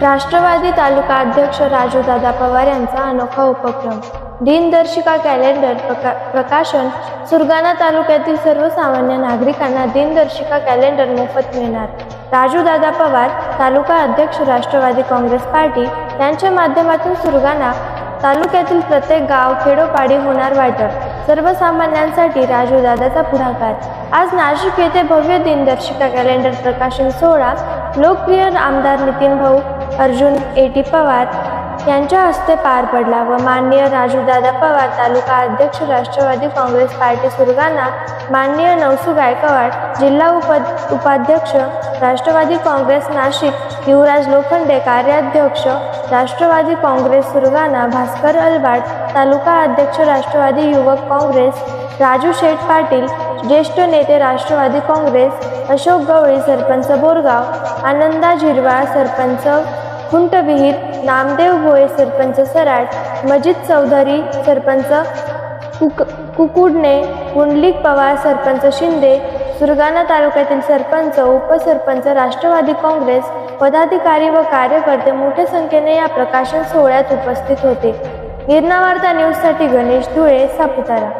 राष्ट्रवादी तालुका अध्यक्ष राजूदादा पवार यांचा अनोखा उपक्रम. दिनदर्शिका कॅलेंडर प्रका प्रकाशन. सुरगाणा तालुक्यातील सर्वसामान्य नागरिकांना दिनदर्शिका कॅलेंडर मोफत मिळणार. राजूदादा पवार तालुका अध्यक्ष राष्ट्रवादी काँग्रेस पार्टी यांच्या माध्यमातून सुरगाणा तालुक्यातील प्रत्येक गाव खेडोपाडी होणार वाटप. सर्वसामान्यांसाठी राजूदादाचा पुढाकार. आज नाशिक येथे भव्य दिनदर्शिका कॅलेंडर प्रकाशन सोहळा. लोकप्रिय आमदार नितीन भाऊ अर्जुन एटी पवार यांच्या हस्ते पार पडला व माननीय राजूदादा पवार तालुका अध्यक्ष राष्ट्रवादी काँग्रेस पार्टी सुरगाणा माननीय नवसू गायकवाड जिल्हा उप उपाध्यक्ष राष्ट्रवादी काँग्रेस नाशिक युवराज लोखंडे कार्याध्यक्ष राष्ट्रवादी काँग्रेस सुरगाणा भास्कर अलवाड तालुका अध्यक्ष राष्ट्रवादी युवक काँग्रेस राजू शेठ पाटील ज्येष्ठ नेते राष्ट्रवादी काँग्रेस अशोक गवळी सरपंच बोरगाव आनंदा झिरवाळ सरपंच खुंटविहीर नामदेव भोये सरपंच सराट मजिद चौधरी सरपंच कुक कुकुडणे पुंडलिक पवार सरपंच शिंदे सुरगाणा तालुक्यातील सरपंच उपसरपंच राष्ट्रवादी काँग्रेस पदाधिकारी व कार्यकर्ते मोठ्या संख्येने या प्रकाशन सोहळ्यात उपस्थित होते. गिरणावार्ता न्यूजसाठी गणेश धुळे सापुतारा.